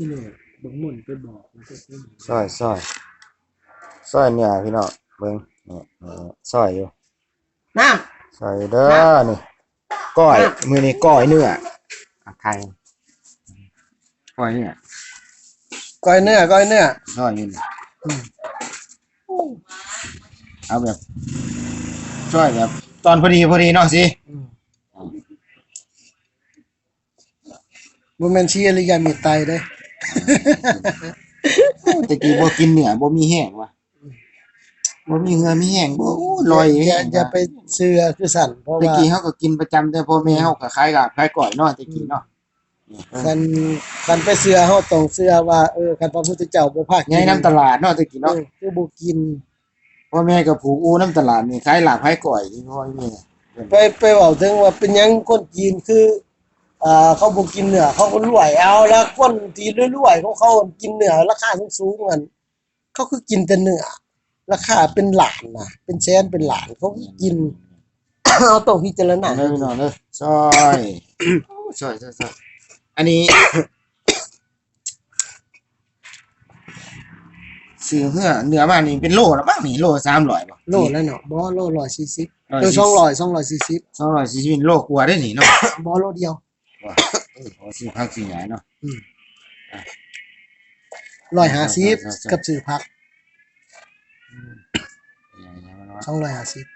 ที่แรกบังมุ่นไปบอกมันก็เป็นซอยซอยซอยเนี่ยพี่น้องเบิ่งนี่นี่ซอยอยู่น้ซอยเด้อนี่ก้อยมือนี้ก้อยเนื้ออะไทยก้อยเนื้อก้อยเนื้อก้อยเนื้อซอยอยู่นี่เอาแบบซอยแบบ ตอนพอดีพอดีเนาะสิบ่แม่นชีอริยามีไตเด้ ตะกี้บ่กินเนื้อบ่มีแห้งว่ะบ่มีเหงือมีแห้งบ่โอ้ลอยอย่าแห้งอย่าไปเชื่อคือสั่นเพราะตะว่ากี้เฮาก็กินประจำแต่พ่อแม่เฮาก็ขายลาบขายก้อยเนาะตะกี้เนาะคันคันไปเชื่อเฮาต้องเชื่อว่าเออคันพระพุทธเจ้าบ่พาใหญ่น้ำตลาดเนาะตะกี้เนาะเนาะคือบ่กินพ่อแม่ก็ผูกอูน้ำตลาดนี่ขายลาบขายก้อยที่พ่อแม่ไปไปเว้าถึงว่าเป็นหยังคนจีนคืออ่า เขาบ่กินเนื้อเขาก็รวยเอาแล้วคนที่รวยๆของเขากินเนื้อราคาสูงๆกันเขาคือกินแต่เนื้อราคาเป็นหลานน่ะเป็นแสนเป็นหลานเขาก็กินเอาต้องพิจารณาเอาเด้อพี่น้องเด้อซอยซอยซอยซอยอันนี้ซื้อเพื่อเนื้อมานี่เป็นโลละบ้างนี่โลสามร้อยบ่โลแล้วเนาะบ่โล140ร้อยเออสี่200 240สองร้อยสี่สิบโลกว่าได้นี่เนาะบ่โลเดียวว่าเออ ขอซื้อผักซื้อหยังเนาะร้อยห้าสิบกับซื้อพักหยังๆมันว่าสองร้อยห้าสิบ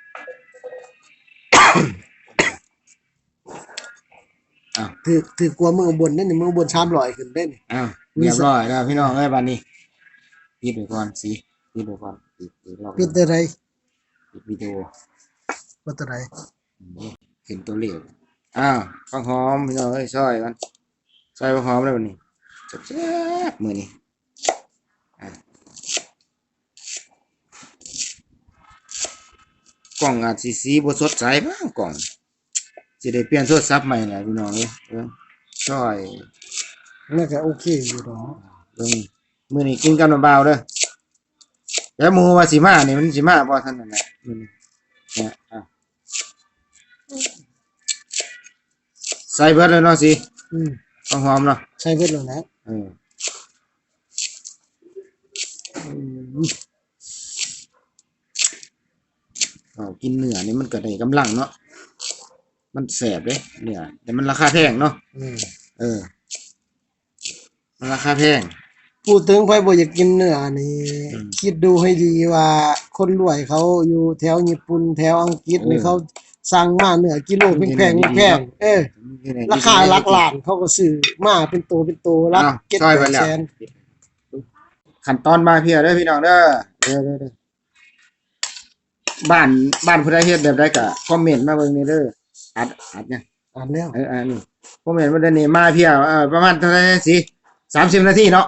อ้าวถือถือกลัวมือบนนั่นนี่มือบนชามลอยขึ้นได้นี่อ้าวเรียบร้อยแล้วพี่น้องเอ้ยบัดนี้ปิดไว้ก่อนสิปิดไว้ก่อนปิดปิดรอบปิดได้ไรปิดวิดีโอว่าตัวไรเห็นตัวเลข อ้าวฟังหอมพี่น้องเอ้ยซอยกันซอยฟังหอมเลยวันนี้แซ่บๆมื้อนี้อะกล่องอาจสิสีบ่สดใสบ้างกล่องสิได้เปลี่ยนโทรศัพท์ใหม่แหละพี่น้องเอ้ยเออซอยน่าจะโอเคอยู่เนาะเบิ่งมื้อนี้กินกันเบาๆเด้อแล้วหมู่ว่าสิมานี่มันสิมาบ่ทันนั่นแหละมื้อนี้เนี่ยอะ ใส่เบิดเลยเนาะสิอืมฟังหอมเนาะใช้เบิดแล้วนะเอออืมเอากินเนื้อนี่มันก็ได้กำลังเนาะมันแสบเด้เนื้อแต่มันราคาแพงเนาะอืมเออ มันราคาแพง พูดถึงไผบ่อยากกินเนื้อนี่อืมคิดดูให้ดีว่าคนรวยเขาอยู่แถวญี่ปุ่นแถวอังกฤษนี่เออ เขา สั่งมาเนื้อกิโลแพงๆแพงๆเออ ราคาหลักล้านเขาก็ซื้อมาเป็นตัวเป็นตัวละอ้าวเจ็ดซอยแปไปดแล้วแสนขั้นตอนมาเพียเด้อพี่น้องเด้อเด้อเด้อเด้อบ้านบ้านผู้ใดเฮ็ดแบบใดก็คอมเมนต์มาเบิ่งนี่เด้ออัดอัดเนี่ยอ่านแล้วเอออันนี้คอมเมนต์มาเด้อนี่มาเพียเออประมาณเท่าไหร่สิ30นาทีเนาะ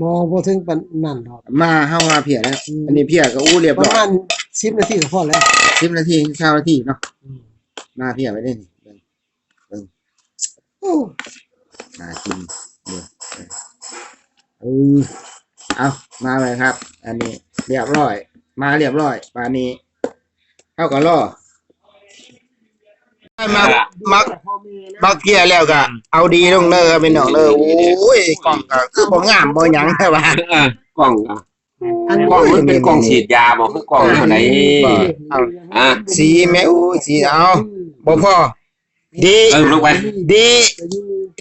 บ่บ่ถึงปานนั้นดอกมาเฮามาเพียแล้วอืมอันนี้เพียก็อู้เรียบประร้อยมาณ 10นาทีก็พอแล้ว10นาที20นาทีเนาะมาเพียไปได้นี่เบิ่งเบิ่งโอ้น่ากินเด้อเออเอามาเลยครับ อันนี้เรียบร้อย มาเรียบร้อยป่านนี้เฮาก็รอมามาบักเกียแล้วก็เอาดีลงเด้อเป็นน้องเด้อโอ้ยกล้องก็คือบ่งามบ่หยังแต่ว่าเออกล้อง อะกล้องมันเป็นกล้องฉีดยาบอกคือกล้องเท่าไหนเอาอะสีแม่อู้สีเอาบ่พอดีเติมลงไปดี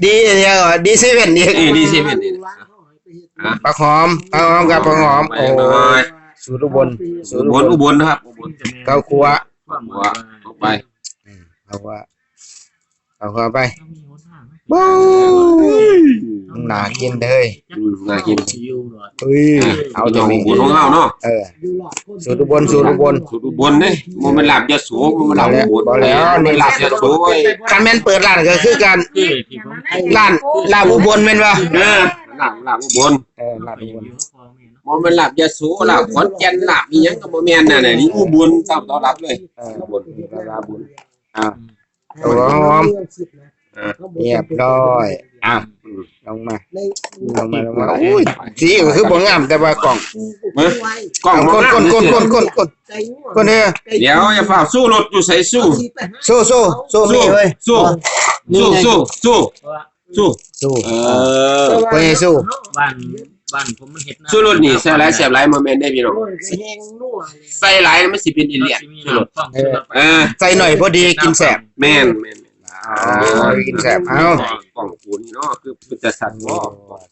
ดีเดียวอะดีเซเว่นนี่นี่ดีสิเป็นนี่อะปลาหอมปลาหอมกับปลาหอมไปโอ้หน่อยสูตรอุบลสูอุตรบลอุบลนะครับอุบลเก้าครัวหัวลงไปเอาว่า เอาเข้าไปบู๊น่ากินเด้ยอืมน่ากินชิวหรอเฮ้ยเอาเอาตัตัววนี้อุบลของเราเนาะเออสูตรอุบลสูตรอุบลสูตรอุบลเนี่ยมันเป็นหลับยาสูบมันหลับอุบลบ่แล้วนี่หลับยาสูบคันแม่นเปิดร้านก็คือการที่ที่ผมให้ร้านลาบอุบลแม่นบ่เออหลับหลับอุบลเออลาบอุบลมันเป็นหลับยาสูบหลับขอนแก่นหลับมีหยังกับโมเมนน่ะเนี่ยนี่อุบลตามต้อนรับเลยเอออุบลลาบอุบลอ่า ตัวหอมเรียบร้อยอะลงมาลงมาลงมาอุ้ยสีก็คือบ่งามแต่ว่ากล่องเฮ้ยกล้องเอาบ่คนงามคนคนคนคนคนคนเด้อเดี๋ยวอย่าฝ่าสู้รถอยู่ใส่สู้สู้สู้สู้มีเว้ยสู้สู้สู้สู้เพราะว่าสู้สู้เออไปสู้บ้าน บ้านผมมันเฮ็ดนาสู้รถนี่ใส่หลายเสียบหลายบ่แม่นได้พี่น้องโอ้ยก็แห้งนัวเลยใส่หลายมันสิเป็นอีเลียนมีสู้รถน้ำต้องสู้รถเออใส่หน่อยพอดีกินแสบแม่นแม่นอ๋อกินแสบเอากล่องกูนี่เนาะคือเป็นจะสั่นบ่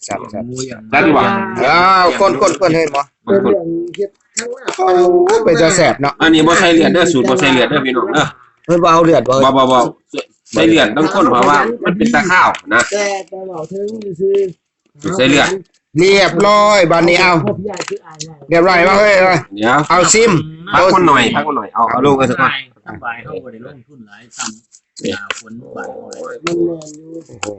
แซ่บแซ่บหมูอย่างสั่นว่ะอ้าวคนคนคนเห็นบ่บางคนเป็นเรื่องเฮ็ดทั้งว่าโอ้ไปจะแสบเนาะอันนี้บ่ใส่เลือดเด้อสูตรบ่ใส่เลือดเด้อพี่น้องเด้อเฮ้ยบ่เอาเลือดบ่เฮ้ยบ่บ่บ่ใส่เลือดต้องคนเพราะว่ามันเป็นตะข้าวนะแต่แต่เราถึงซื้อสูตรใส่เลือด เรียบร้อยบัดนี้เอาพบยายคืออายได้เรียบร้อยมาเฮ้ยเอาเดี๋ยวเอาซิมพักคนหน่อยพักคนหน่อยเอาเอาลงกันสักก่อนสบายเฮาบ่ได้ลงทุนหลายซ้ำหน้าฝนบ้านเฮาเลยมันแม่นอยู่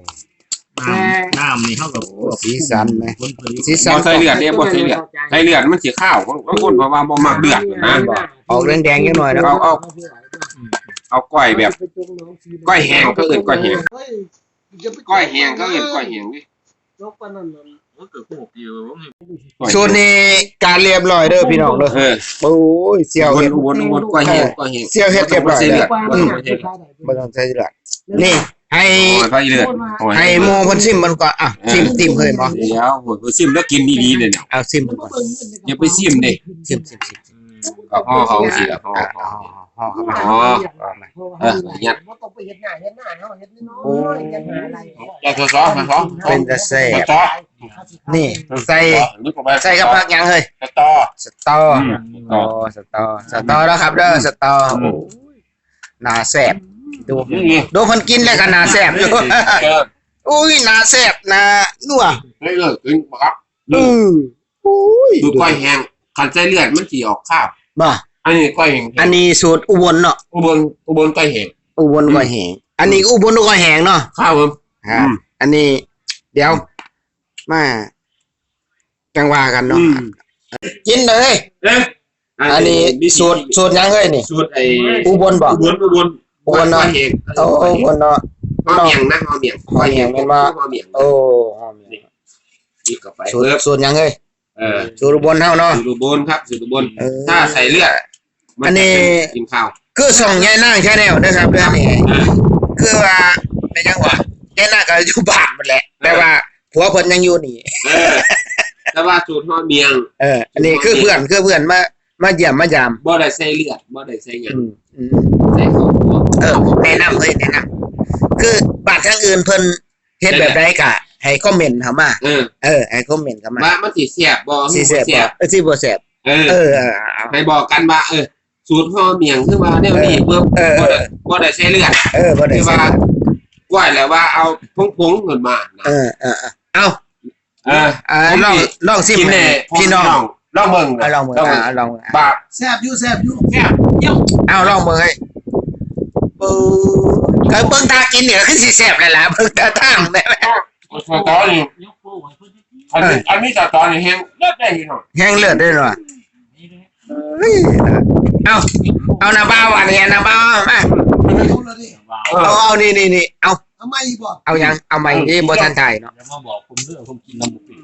น้ำน้ำนี่เฮากับโอ้สีสันไหมผลผลิตสีสันบ่ใส่เลือดเด้บ่ใส่เลือดใส่เลือดมันสิข้าวบางคนเพราะว่าบ่มักเลือดนะออกแดงๆนิดหน่อยนะเอาเอาเอาก้อยแบบก้อยแห้งก็อื่นก้อยแห้งเฮ้ยอย่าไปก้อยแห้งก็อื่นก้อยแห้งดิย กปานนั้นน่ะมันก็ฮู้อยู่ว่ามันก้อยแห้งชุดนี้การเรียบร้อยเด้อพี่น้องเด้อเออโอ้ยเสี่ยววนเฮ็ด วนวนก้อยแห้งก้อยแห้งเสี่ยวเฮ็ดเรียบร้อยใส่เลืแล้อวดบ่ต้องใส่เลือดบ่ต้องใส่เลือดนี่ ให้โอ้ยไฟเลือดโอ้ยให้หมู่เพิ่นซิมมันก่อนอะซิมติ่มเฮ้ยบ่เดี๋ยวโหยซิมแล้วกินดีๆเนี่ยเนี่ยเอาซิมมันก่อนอย่าไปซิมดิซิมซิมซิม ก็พ่อเขาสิละพ่อ อะเขา ห่อเข้ามาอ๋อห่อมาเออยัดบ่ต้องไปเฮ็ดหน้าเฮ็ดหน้าเฮาเฮ็ดน้อยๆจะหาอะไรอย่าซอซอซอเป็นจะแซ่บซอนี่ใส่นึกออกไปใส่กับผักหยังเฮ้ยสตอสตอโอ้สตอสตอแล้วครับเด้อสตอโอ้ยน่าแซ่บดูนี่ดูเพิ่นกินแล้วก็น่าแซ่บอยู่เอออุ้ยน่าแซ่บน่านัวเฮ้ยเลิกกินครับอืออุ้ยดูก้อยแห้งคันใส่เลือดมันสิออกข้าวบ่ อันนี้ก้อยแห้งอันนี้สูตรอุบลเนาะอุบลอุบลก้อยแห้งอุบลก็แห้งอันนี้อุบลก็แห้งเนาะข้าวผมครับอันนี้เดี๋ยวมาจังว่ากันเนาะอืมกินเลยเอ๊ะอันนี้สูตรสูตรหยังเฮ้ยนี่สูตรไอ้อุบลบ่อุบลอุบลอุบลเนาะก้อยแห้งโอ้อุบลเนาะหอมเมียงนะหอมเมียงหอมเมียงแม่นบ่หอมเมียงโอ้หอมอยู่อีกเข้าไปสูตรเพิ่มสูตรหยังเฮ้ยเออสูตรอุบลเฮาเนาะสูตรอุบลครับสูตรอุบลเออถ้าใส่เลือดมั อันนี้จะเป็กินข้าวคือส่องยายนางแค่แนวนะครับเรื่องนี้คือว่าเป็นจังหวะยายนางก็อยู่บ้านหมดแหละ แต่ว่าผัวเพิ่นยังอยู่นี่เออแต่ว่าสูตรหอมเมียง เออ อันนี้คือเพื่อนคือเพื่อนมามาเยี่ยมมายามบ่ได้ใส่เลือดบ่ได้ใส่หยังอืมอืมใส่ข้าวคั่วเออแนะนำเลยแนะนำคือบ้านทางอื่นเพิ่นเฮ็ดแบบใดก็ให้คอมเมนต์เข้ามาเออเออให้คอมเมนต์เข้ามาว่ามันสิแซ่บบ่สิแซ่บบ่เออสิบ่แซ่บเออ เออเออเอาให้บอกกันว่าเออ สูตรหอมเมียงคือว่าแนวนี้เบิ่เออ บ่ได้บ่ได้ใส่เลือดเออบ่ได้คือแซ่ว่าบว่าแล้วว่าเอาผงๆขึ้นมานะเออเออเออเอาเอออ่าลองลองซิมกินให้แน่พี่น้องลองเบิ่งเอาลองมืออ่าลองมือบาปแซ่บอยู่แซ่บอยู่แซ่บเยี่ยมเอาลองมือให้ปูก็เบิ่งตากินเนี่ยคือสิแซ่บเลยล่ะเบิ่งตาทางได้ไหมสตอนี่ยกโป้ไว้เพิ่นที่อันนี้อันนี้สตอนี่แฮงเลิศได้พี่น้องแห้งเลือดด้วยเนาะนี่เลยเฮ้ย เอาเอาน้ำเบ้าอันนี้น้ำเบ้ามาเอาละดิว้าวเออเอาเอานี่นี่นี่เอาเอาไม่บ่เอายังเอาใหม่นี่บ่ทันไทยเนาะอย่ามาบอกผมเด้อผมกินน้ำบุกเป็น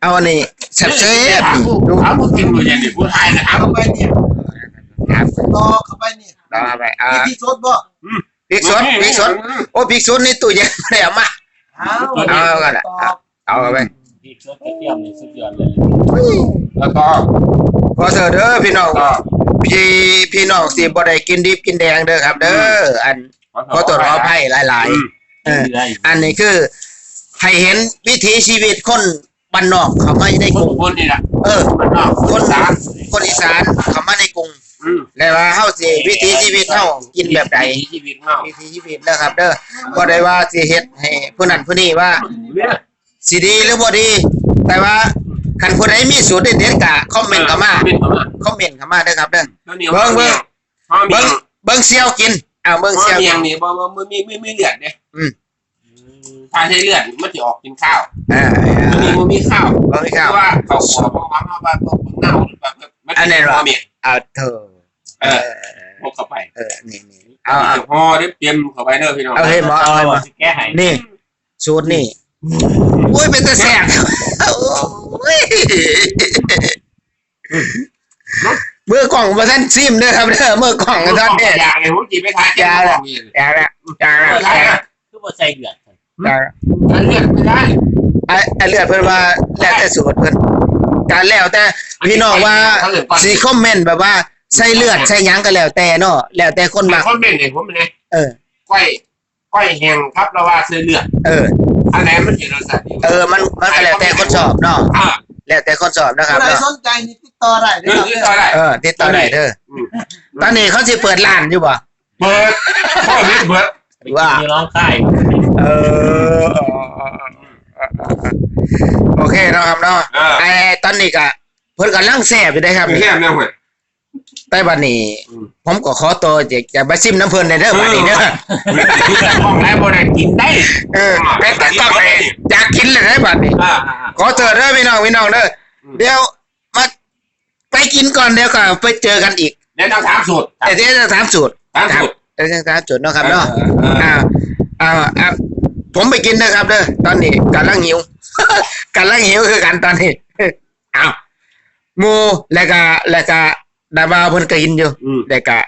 เอาอันนี้แซ่บถามๆผู้ดูถามผู้กินบ่อย่างนี้ผู้ชายนะครับเข้าไปเนี่ยครับต่อเข้าไปเนี่ยต่อไปอ่ามีที่สดบ่พริกสดพริกสดโอ้พริกสดนี่ตู้เย็นไม่ได้เอามาเอาเอากันอะต่อเอาไปพริกสดกระเทียมนี่สุดยอดเลยแล้วก็ ขอเสิร์ฟเด้อพี่น้องพี่พี่น้องสิบ่ได้กินดิบกินแดงเด้อครับ เด้ออันขอตรวจขออภัยหลายๆเออได้อันนี้คือให้เห็นวิถีชีวิตคนบ้านนอกเขามาในคกนรุงอุบลนี่แหละเออมันนอกคนสาสารคนอีสานเขามาในกรุงอืมแล้วว่าเฮาสิวิถีชีวิตเฮากินแบบใดชีวิตเฮาวิถีชีวิตนะครับ เด้อบ่ได้ว่าสิเฮ็ดให้ผู้นั้นผู้นี้ว่าเนี่ยสิดีหรือบ่ดี แต่ว่า คันผู้ใดมีสูตรเด็ดๆก็คอมเมนต์เข้ามาเป็นเข้ามาคอมเมนต์เข้ามาเด้อครับเด้อแล้วนี่เบิ่งเบิ่งหอมเมีเบิ่ยงงเบิ่งเสี่ยวกินอ้าวเบิ่งหอมเสี่ยวเมียกิงนนี่บ่บ่บ่มีมีมีเลือดเด้อืมถ้าใช้เลือดมันจะออกกินข้าวอ่ามันมีบ่มีข้าวเบิ่งเพข้าวราะว่าเขาหัวเพราะว่าเขาว่าพวกเน่าหรือแบบมันอันไหนเป็นวะหอมเมียงเอาเถอะเอเอออพกเข้าไปเออนี่นี่เอาเอาเดี๋ยวพอได้เตรียมเข้าไปเด้อพี่น้องเอาให้หมอเอาให้หมอสิแก้ให้นี่สูตรนี่ โอ้ยเป็นตะแสบโอ้ยเมื่อกล่องมาท่านซิมเด้อครับเด้อเมื่อกล่องกันท่านเนี่ย อยากไงผมจีไปทายแกนบอกนี่อย่าละอย่าละไม่ได้อย่าละคือบ่ใส่เดือดอย่าละทายเลือดไม่ได้ไอ้ไอ้เลือดเพิ่นว่าแล้วแต่สูตรเพิ่นการแล้วแต่พี่น้องว่าสิคอมเมนต์แบบว่าใส่เลือดใส่หยังก็แล้วแต่เนาะแล้วแต่คนมามักคอมเมนต์เนี่ยผมเนี่ยเออก้อยก้อยแห้งครับเราว่าซื้อเลือด เออ อันไหนมันเห็นรสชาติดีเออมันมันก็แล้วแต่คนชอบเนาะอ่าแล้วแต่คนชอบนะครับใครเนาะสนใจนี่ติดต่อได้เรื่องเด้นี้อต่อได้เออติดต่อได้เด้ออมตอนนี้เขาสิเปิดร้านอยู่บ่เปิดข้อนี้เปิดว่ามีร้องค่ายเออเออเออเออเออโอเคเนาะครับเนาะเออไอ้ตอนนี้ก็เพิ่นกำลังแซ่บอยู่ได้ครับมีแค่นี้เหมือน แต่บัดนี้อืมผมก็ขอตัวจะจะไปซิมน้ำเพิ่นได้เด้อบัดนี้เด้อห้องไหนบนไหนกินได้ เออแต่แต่ต้องไปอยากกินเลยได้อบัดนี้อ่าขอเตือนเด้อพี่น้องพี่น้องเด้ออมเดี๋ยวมาไปกินก่อนเดี๋ยวก็ไปเจอกันอีกเดี๋ยวต้องถามสูตรแต่เดี๋ยวจะถามสูตรถามสูตรเดี๋ยวจะถามสูตรเนาะครับเนาะเอออ่าอ่าอ่าผมไปกินนะครับเด้อตอนนี้กำลังหิวกำลังหิวคือกันตอนนี้อ้าวหมูแล้วก็แล้วก็ ดาบาเพิ่นก็กินอยู่อืมแล้วก็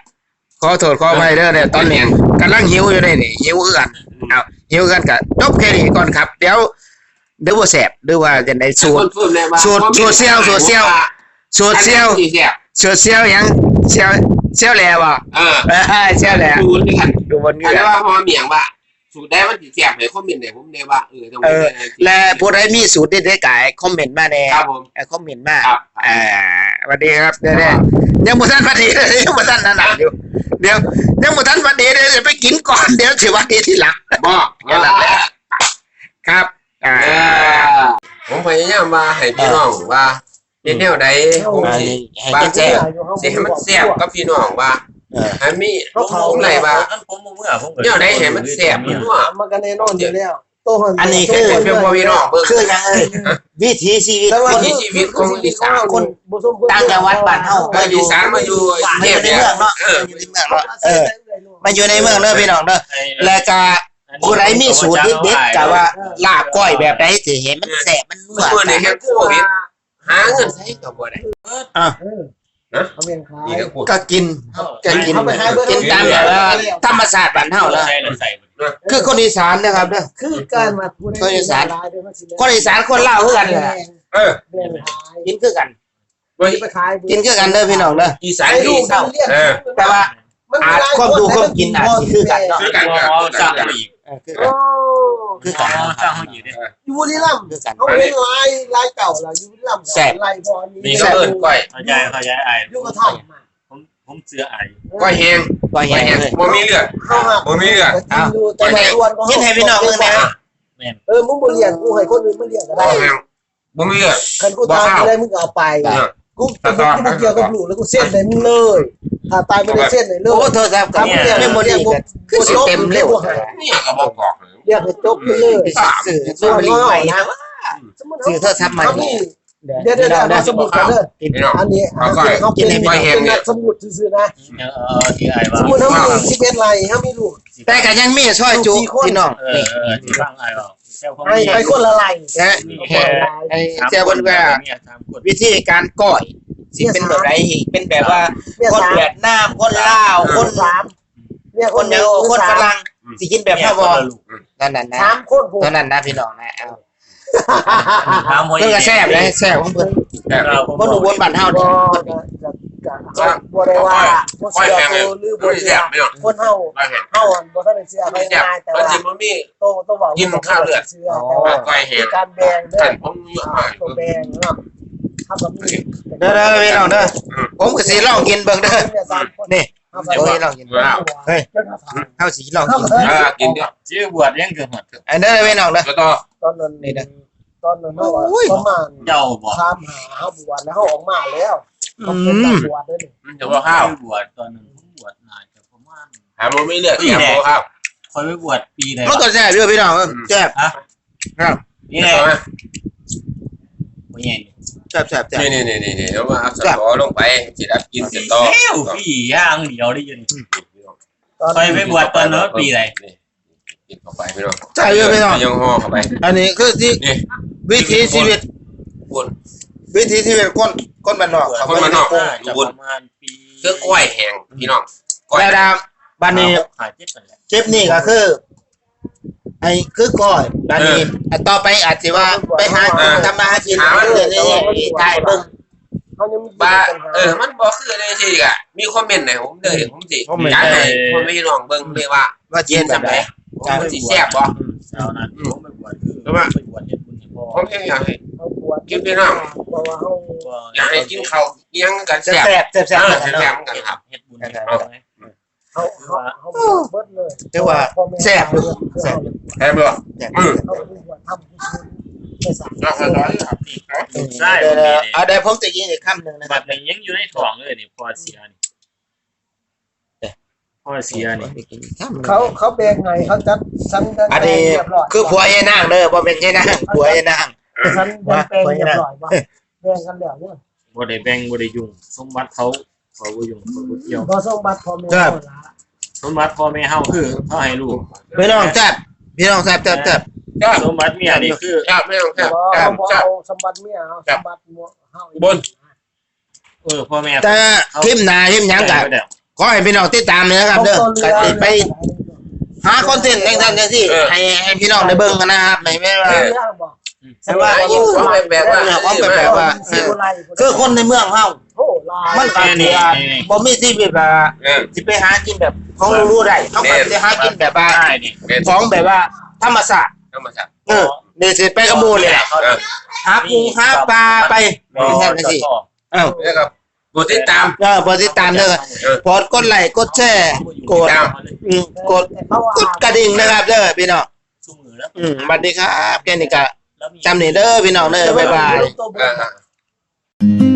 ขอโทษขออภัยเด้อเนี่ยตอนนี้กำลังหิวอยู่ได้นี่หิวคือกันอ้าวหิวกันก็จบแค่นี้ก่อนครับ เดี๋ยวเดี๋ยวว่าแสบหรือว่าจะได้สูตรสูตรสูตรเสี่ยวสูตรเสี่ยวสูตรเซียวเสี่ยวสูตรเซียวหยังเซียวเซียวแหล่บ่เออเออเซียวแหล่ดูนี่กันดูบนอัเงื่นอว่าพอเมียงว่า สูตรได้มันสิเสียบเลยคอมเมนต์เนี่ยผมเนี่ยว่าเออตรงเอนี้อและผู้ใดมีสูตรที่ได้กายคอมเมนต์มาแน่ครับผมเออคอมเมนต์มาครับ อ่าสวัสดีครับเดี๋ยวๆยังบ่ทันสวัสดีเลยยังบ่ทันนั่นน่ะอยู่เดี๋ยวยังบ่ทันสวัสดีเลยเดี๋ยวไปกินก่อนเดี๋ยวสิสวัสดีทีหลังบอกนั่นแหละครับอ่า เออผมพยายามว่าให้พี่น้องว่าเป็นแนวใดผมสิ ให้กินแซ่บสิให้มันแซ่บกับพี่น้องว่า เออให้มีผมไหนว่าผมบ่เมื่อผมแนวใดให้มันแซ่บมันนัวมันก็แน่นอนอยู่แล้วโตหันอันนี้คืเพื่อพ่อพี่น้องเบิ่งคือหยังเอ้ยวิถีชีวิตแต่ว่าคนวิถีชีวิตของอีสานคนบ่สมบูรณ์ต่างจังหวัดบ้านเฮาก็อีสานมาอยู่มาอยู่ในเมืองเนาะเออมาอยู่ในเมืองเนาะเออมาอยู่ในเมืองเด้อพี่น้องเด้อแล้วก็ผู้ใดมีสูตรเด็ดๆก็ว่าลาบก้อยแบบใดสิเห็นมันแซ่บมันนัวเมื่อในเฮ็ดโควิดหาเงินใช้ก็บ่ได้ เออเอาเมียงขายนี่ก็พูดก็กินก็กินเอาไปขายเบิ่งกินตามแบบว่าธรรมชาติบ้านเฮาแล้วใส่แล้วใส่คือคนอีสานนะครับเด้อคือการมาพูดคนอีสานคนอีสานคนลาวคือกันแหละเออเรื่องขายกินคือกันเว้ยไปขายกินคือกันเด้อพี่น้องเด้ออีสานไอ้นี่ลูกเศร้าเออแต่ว่าอาจความดูความกินอาจสิคือกันเนาะคือกันอ๋คอรับสร้างเขาอีก เออคือโอ้กันคือกันสร้างเขาอีกเนี่ย อยู่บุรีรัมย์คือกัน เขาเป็นลายลายเก่าล่ะอยู่บุรีรัมย์แซ่บลายบอลนี่ก็เอิ้นก้อยเขาย้ายเขาย้ายไอ้อยู่กระท่อมมาผมผมเสือไอ้ก้อยแห้งก้อยก้อยแห้แห้งงเลยบ่มีเลือดเข้ามาบ่มีเลือดกินดูแต่ละส่วนกินให้พี่น้องเบิ่งนะเออมึงบ่เลี้ยงกูให้คนอื่นมาเลี้ยงก็ก้ได้อยแห้งบ่มีเลือด คันกูตายไปเลยมึงก็เอาไปเออกูกูกูเกี่ยวกับลูกแล้วกูเส้นได้มึงเลย ถ้าตายไม่ได้เส้นได้เลโอ้ยโทษครับกับเมมโมรี่ก็คือสิเต็มเร็วนี่ก็บ่กอกเลยเรียกให้จบไปเลยสื่อสื่อเมมโมรี่ใหม่นะสื่อโทรศัพท์ใหม่เดี๋ยวเดี๋ยวเดี๋ยวสมุดกันเด้อพี่น้องอันนี้เขาเป็นเป็นสมุดซื่อๆนะเออที่ไอ้สว่ามุดเขามีสิบเอ็ดไรเขามีลูกแต่ก็ยังมีซอยจุพี่น้องเออเออที่สร้างไอ้ว่าเจ้าของให้ไปคนละไรและไอ้เจ้าบนว่าวิธีการก้อย สิเป็นแบบไรเป็นแบบว่าเนี่ยคนสามเวียดนามคนลาวคนสามเนี่ยคคนนเดียวคนฝรั่งสิกินแบบพ่อบอลูกนั่นน่ะนะสามคนผมเท่านั้นนะพี่น้องนะเอาถามเพิ่นก็แซ่บเลยแซ่บของเพิ่นเราบ่ดูบนบ้านเฮาบ่นี่บ่ได้ว่าบ่ก้อยเสียแห้งเลยหรือบ่บ่เสีแซ่ยบพี่น้องคนเฮาก้อยแห้งเฮาบ่ทันได้เสียไปไม่แซ่บง่ายแต่มันว่าสิบ่มีโตโตบอกเชื่อแต่ว่าก้อยแห้งการแบ่งเด้ท่าอนผมอยู่อ่าให้ตัวแบ่งเนาะ ทำแบบนี้เด้อเด้อพี่น้องเด้อผมก็สิลองกินเบิ่งเด้อเนี่ยสามคนนี่ทำแบบโอ้ยนี้ลองกินว้าวเฮ้ยเจ้าหน้าที่เฮาสิลองกินเออกินเด้อชื่อบวชยังคือหมดอันเด้อพี่น้องเด้อแล้วก็ตอนนั้นนี่นะตอนนั้นเฮาอะโอ้ยประมาณเจ้าบ่ถามหาเฮาบวชแล้วเฮาออกมาแล้วเขาเป็นตำรวจเด้อนี่มันจะบ่ข้าวบวชตอนนึงบวชนานจะประมาณหาบ่มีเลือดแกบ่ข้าวคอยไปบวชปีไหนมันก็แซ่บเด้อพี่น้องเออแซ่บนี่ไงบ่ใหญ่ แซ่บแซ่บแซ่บนี่นี่นี่นี่แล้วมาเอาสตอลงไปสิดับกินสตอเอ้วพี่ย่างเดียวได้ยินตอนคอยไปบวชตอนนั้นปีไหนกินเข้าไปพี่น้องใช่เด้อพี่น้องยังห่อเข้าไปอันนี้คือที่นี่วิถีชีวิตปุ่นวิธีที่เป็นคนคนบ้านนอกเขาคนบ้านนอกบ่ได้จะบุญประมาณปีคือกล้วยแห้งพี่น้องกล้วยแล้วดาบัดนี้หาเจ็ดนั่นแหละคลิปนี้ก็คือ ไอ้คือก้อยบัดนี้อะต่อไปอาจสิว่าไปหาทำมาหากินเรื่อยๆได้เบิ่งเขายังมีบ้าปัญหาเออ มันบ่คือเลยสิอะมีคอมเมนต์ให้ผมเลยผมสิคอมเมนต์ย้ายให้คนพี่น้องเบิ่งเลยว่าว่ากิกินนจำจำได้ได้มันสิแซ่บบ่เช้านั้นผมไปบวชคือรู้ปะไปบวชเฮ็ดบุญให้พ่อผมยังอยากให้เขาปวดกินพี่น้องเพราะว่าเขาอยากให้กินข้าวเลี้ยงกันแซ่แซ่บบแซ่บแซ่บเออแซ่บแซ่บเนาะๆกันครับเฮ็ดบุญให้พ่อไหม เขาเขาเขา เบิดเลยถือว่าแซ่บอยู่แซ่บแซ่บบ่แซ่บอืมเขาปวดทำที่สุดไม่สาแล้วก็ร้อยครับใช่เดี๋ยวบ่มีๆเอาเดี๋ยวผมจะยิงอีกคำหนึ่งนะคบัรับดนี้ยังอยู่ในท้องเลยนี่พ่อเสียนี่พ่อเสียนี่เขาเขาแบ่งไงเขาจัดสันแบ่งอันนี้เรียบร้อยคือผัวไอ้นางเด้อบ่เป็นไอ้นางผัวไอ้นางสันแบ่งแปลงเรียบร้อยว่าแบ่งกันแล้วเนี่ยบ่ได้แบ่งบ่ได้ยุ่งสมบัติเขาเขาบ่ยุ่งเขาบ่เกี่ยวพอส่งบัตรพอแม่เขาละส มบัติพ่อแม่เฮาคือเฮาให้ลูกพี่น้องแซ่บพี่น้องแซ่บแซ่บแซ่บแซ่บสมบัติเมียนี่คือแซ่บไม่ต้องแซ่บบ่แซ่บบ่แซ่บเอาสมบัติเมียเอาสมบัติมัวเฮาอีกบนเออพ่อแม่แต่คลิปหน้าคลิปหยังก็ไปแล้วขอให้พี่น้องติดตามเลยนะครับเด้อก็สิไปหาคอนเทนต์จังซั่นจังซี่ให้ให้พี่น้องได้เบิ่งกันนะครับไม่ไม่ว่าเรื่องบอก แต่ว่ายิ่งความแปลกๆว่าเนี่ยความแปลกๆว่าสิบ่ไล่คือคนในเมืองเฮาโอ้ลายมันก็แม่สินี่ว่านี่บ่มีชีวิตว่าเออสิไปหากินแบบของรู้ๆได้เขาก็สิหากินแบบว่าได้นี่เป็นของแบบว่าธรรมชาติธรรมชาติเออนี่สิไปกับหมู่นี่แหละเออหาปูหาปลาไปบ่จังซั่นจังซี่เอ้าแล้วก็กดติดตามเออโปรดติดตามเด้อเออโปรดกดไลค์กดแชร์กดตามอืมกดกดกระดิ่งนะครับเด้อพี่น้องซุมือแล้วอืมสวัสดีครับแค่นี้ก็แล้วมี จำนี่เด้อพี่น้องเด้อบ๊ายบายเออ